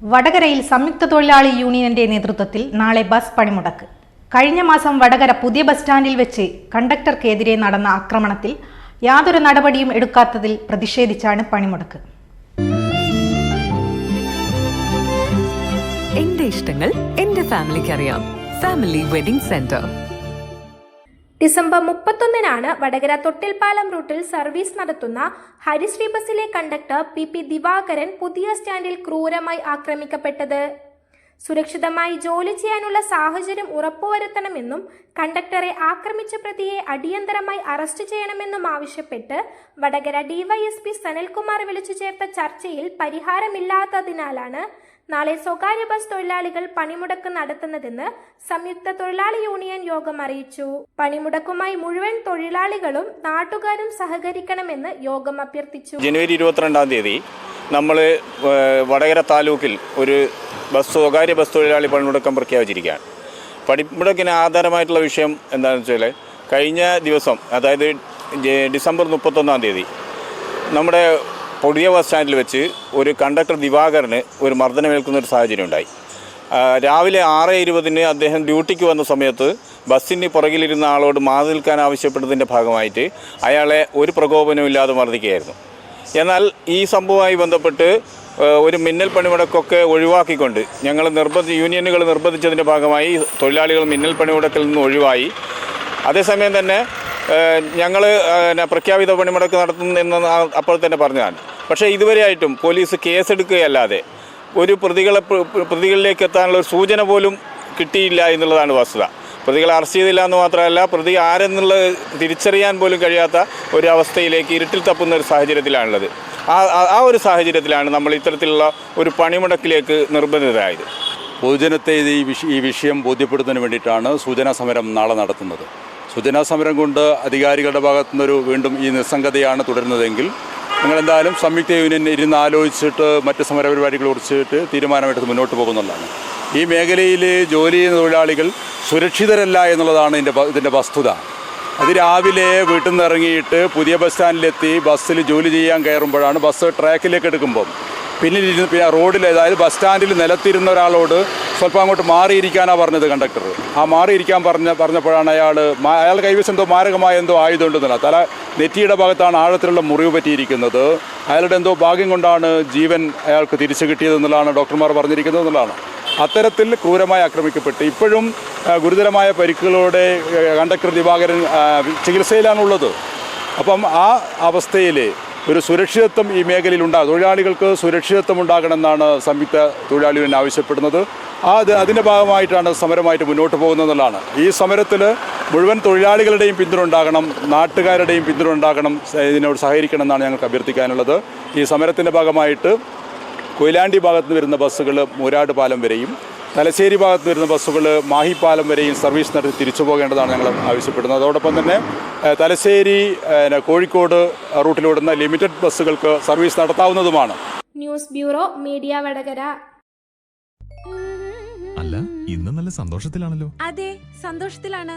വടകരയിൽ സംയുക്ത തൊഴിലാളി യൂണിയന്റെ നേതൃത്വത്തിൽ നാളെ ബസ് പണിമുടക്ക്. കഴിഞ്ഞ മാസം വടകര പുതിയ ബസ് സ്റ്റാൻഡിൽ വെച്ച് കണ്ടക്ടർക്കെതിരെ നടന്ന ആക്രമണത്തിൽ യാതൊരു നടപടിയും എടുക്കാത്തതിൽ പ്രതിഷേധിച്ചാണ് പണിമുടക്ക്. എന്റെ ഇഷ്ടങ്ങൾ എന്റെ ഫാമിലിക്ക് അറിയാം ഫാമിലി വെഡിംഗ് സെന്റർ. ഡിസംബർ മുപ്പത്തൊന്നിനാണ് വടകര തൊട്ടിൽപ്പാലം റൂട്ടിൽ സർവീസ് നടത്തുന്ന ഹരിശ്രീ ബസിലെ കണ്ടക്ടർ പി പി ദിവാകരൻ പുതിയ സ്റ്റാൻഡിൽ ക്രൂരമായി ആക്രമിക്കപ്പെട്ടത്. സുരക്ഷിതമായി ജോലി ചെയ്യാനുള്ള സാഹചര്യം ഉറപ്പുവരുത്തണമെന്നും കണ്ടക്ടറെ ആക്രമിച്ച പ്രതിയെ അടിയന്തരമായി അറസ്റ്റ് ചെയ്യണമെന്നും ആവശ്യപ്പെട്ട് വടകര ഡിവൈഎസ്പി സനൽകുമാർ വിളിച്ചു ചേർത്ത ചർച്ചയിൽ പരിഹാരമില്ലാത്തതിനാലാണ് നാളെ സ്വകാര്യ ബസ് തൊഴിലാളികൾ പണിമുടക്ക് നടത്തുന്നതെന്ന് സംയുക്ത തൊഴിലാളി യൂണിയൻ യോഗം അറിയിച്ചു. പണിമുടക്കുമായി മുഴുവൻ തൊഴിലാളികളും നാട്ടുകാരും സഹകരിക്കണമെന്ന് യോഗം അഭ്യർത്ഥിച്ചു. ജനുവരി ഇരുപത്തിരണ്ടാം തീയതി നമ്മൾ വടകര താലൂക്കിൽ ഒരു ബസ് സ്വകാര്യ ബസ് തൊഴിലാളി പണിമുടക്കം പ്രഖ്യാപിച്ചിരിക്കുകയാണ്. പണിമുടക്കിന് ആധാരമായിട്ടുള്ള വിഷയം എന്താണെന്ന് വെച്ചാൽ കഴിഞ്ഞ ദിവസം അതായത് ഡിസംബർ മുപ്പത്തൊന്നാം തീയതി നമ്മുടെ പുതിയ ബസ് സ്റ്റാൻഡിൽ വെച്ച് ഒരു കണ്ടക്ടർ ദിവാകരന് ഒരു മർദ്ദനമേൽക്കുന്ന ഒരു സാഹചര്യം ഉണ്ടായി. രാവിലെ ആറ് ഇരുപതിന് അദ്ദേഹം ഡ്യൂട്ടിക്ക് വന്ന സമയത്ത് ബസ്സിന് പുറകിലിരുന്ന ആളോട് മാറി നിൽക്കാൻ ആവശ്യപ്പെട്ടതിന്റെ ഭാഗമായിട്ട് അയാളെ ഒരു പ്രകോപനവും ഇല്ലാതെ മർദ്ദിക്കുകയായിരുന്നു. എന്നാൽ ഈ സംഭവവുമായി ബന്ധപ്പെട്ട് ഒരു മിന്നൽ പണിമുടക്കൊക്കെ ഒഴിവാക്കിക്കൊണ്ട് ഞങ്ങൾ നിർബന്ധി യൂണിയനുകൾ നിർബന്ധിച്ചതിന്റെ ഭാഗമായി തൊഴിലാളികൾ മിന്നൽ പണിമുടക്കിൽ നിന്ന് ഒഴിവായി. അതേസമയം തന്നെ ഞങ്ങൾ പ്രഖ്യാപിത പണിമുടക്ക് നടത്തുന്നെന്ന് അപ്പോൾ തന്നെ പറഞ്ഞതാണ്. പക്ഷേ ഇതുവരെയായിട്ടും പോലീസ് കേസെടുക്കുകയല്ലാതെ ഒരു പ്രതികളെ പ്ര- പ്ര- പ്രതികളിലേക്ക് എത്താനുള്ള ഒരു സൂചന പോലും കിട്ടിയില്ല എന്നുള്ളതാണ് വസ്തുത. പ്രതികളെ അറസ്റ്റ് ചെയ്തില്ല എന്ന് മാത്രമല്ല പ്രതി ആരെന്നുള്ളത് തിരിച്ചറിയാൻ പോലും കഴിയാത്ത ഒരു അവസ്ഥയിലേക്ക് ഇരുട്ടിൽ തപ്പുന്ന ഒരു സാഹചര്യത്തിലാണുള്ളത്. ആ ആ- ഒരു സാഹചര്യത്തിലാണ് നമ്മൾ ഇത്തരത്തിലുള്ള ഒരു പണിമുടക്കിലേക്ക് നിർബന്ധിതരായത്. പൊതുജനത്തെ ഈ വിഷയം ബോധ്യപ്പെടുന്നതിന് വേണ്ടിയിട്ടാണ് സൂചനാ സമരം നാളെ നടത്തുന്നത്. സൂചനാ സമരം കൊണ്ട് അധികാരികളുടെ ഭാഗത്തുനിന്നൊരു വീണ്ടും ഈ നിസ്സംഗതയാണ് തുടരുന്നതെങ്കിൽ ഞങ്ങളെന്തായാലും സംയുക്ത യൂണിയൻ ഇരുന്ന് ആലോചിച്ചിട്ട് മറ്റ് സമരപരിപാടികൾ കുറിച്ചിട്ട് തീരുമാനമെടുത്ത് മുന്നോട്ട് പോകുന്നതാണ് ഈ മേഖലയിൽ ജോലി ചെയ്യുന്ന തൊഴിലാളികൾ സുരക്ഷിതരല്ല എന്നുള്ളതാണ് ഇതിന്റെ ഇതിന്റെ വസ്തുത. അത് രാവിലെ വീട്ടിൽ നിന്ന് ഇറങ്ങിയിട്ട് പുതിയ ബസ് സ്റ്റാൻഡിലെത്തി ബസ്സിൽ ജോലി ചെയ്യാൻ കയറുമ്പോഴാണ് ബസ് ട്രാക്കിലേക്ക് എടുക്കുമ്പം പിന്നിലിരുന്ന് പിന്നെ റോഡിൽ അതായത് ബസ് സ്റ്റാൻഡിൽ നിലത്തിരുന്ന ഒരാളോട് സ്വല്പം അങ്ങോട്ട് മാറിയിരിക്കാനാണ് പറഞ്ഞത് കണ്ടക്ടർ. ആ മാറിയിരിക്കാൻ പറഞ്ഞ പറഞ്ഞപ്പോഴാണ് അയാൾ അയാൾ കൈവശം എന്തോ മാരകമായ എന്തോ ആയുധമുണ്ടെന്നില്ല തല നെറ്റിയുടെ ഭാഗത്താണ് ആഴത്തിലുള്ള മുറിവ് പറ്റിയിരിക്കുന്നത്. അയാളുടെ എന്തോ ഭാഗ്യം കൊണ്ടാണ് ജീവൻ അയാൾക്ക് തിരിച്ചു കിട്ടിയതെന്നുള്ളതാണ് ഡോക്ടർമാർ പറഞ്ഞിരിക്കുന്നത് എന്നുള്ളതാണ്. അത്തരത്തിൽ ക്രൂരമായി ആക്രമിക്കപ്പെട്ട് ഇപ്പോഴും ഗുരുതരമായ പരിക്കുകളോടെ കണ്ടക്ടർ ദിവാകരൻ ചികിത്സയിലാണുള്ളത്. അപ്പം ആ അവസ്ഥയിൽ ഒരു സുരക്ഷിതത്വം ഈ മേഖലയിൽ ഉണ്ടാകും തൊഴിലാളികൾക്ക് സുരക്ഷിതത്വം ഉണ്ടാകണമെന്നാണ് സംയുക്ത തൊഴിലാളി യൂണിയൻ ആവശ്യപ്പെടുന്നത് അത് അതിന്റെ ഭാഗമായിട്ടാണ് സമരമായിട്ട് മുന്നോട്ട് പോകുന്നതെന്നുള്ളതാണ് ഈ സമരത്തിൽ മുഴുവൻ തൊഴിലാളികളുടെയും പിന്തുണ ഉണ്ടാകണം നാട്ടുകാരുടെയും പിന്തുണ ഉണ്ടാകണം ഇതിനോട് സഹകരിക്കണം എന്നാണ് ഞങ്ങൾക്ക് അഭ്യർത്ഥിക്കാനുള്ളത്. ഈ സമരത്തിന്റെ ഭാഗമായിട്ട് കൊയിലാണ്ടി ഭാഗത്ത് നിന്ന് വരുന്ന ബസ്സുകൾ മൂരാട് പാലം വരെയും തലശ്ശേരി ഭാഗത്ത് വരുന്ന ബസ്സുകൾ മാഹിപ്പാലം പാലം വരെയും സർവീസ് നടത്തി തിരിച്ചു പോകേണ്ടതാണ് ഞങ്ങൾ ആവശ്യപ്പെടുന്നത്. അതോടൊപ്പം തന്നെ തലശ്ശേരി കോഴിക്കോട് റൂട്ടിലോടുന്ന ലിമിറ്റഡ് ബസ്സുകൾക്ക് service നടത്താവുന്നതുമാണ്. News bureau media Vadakara. അല്ല ഇന്ന് നല്ല സന്തോഷത്തിലാണല്ലോ. അതെ സന്തോഷത്തിലാണ്.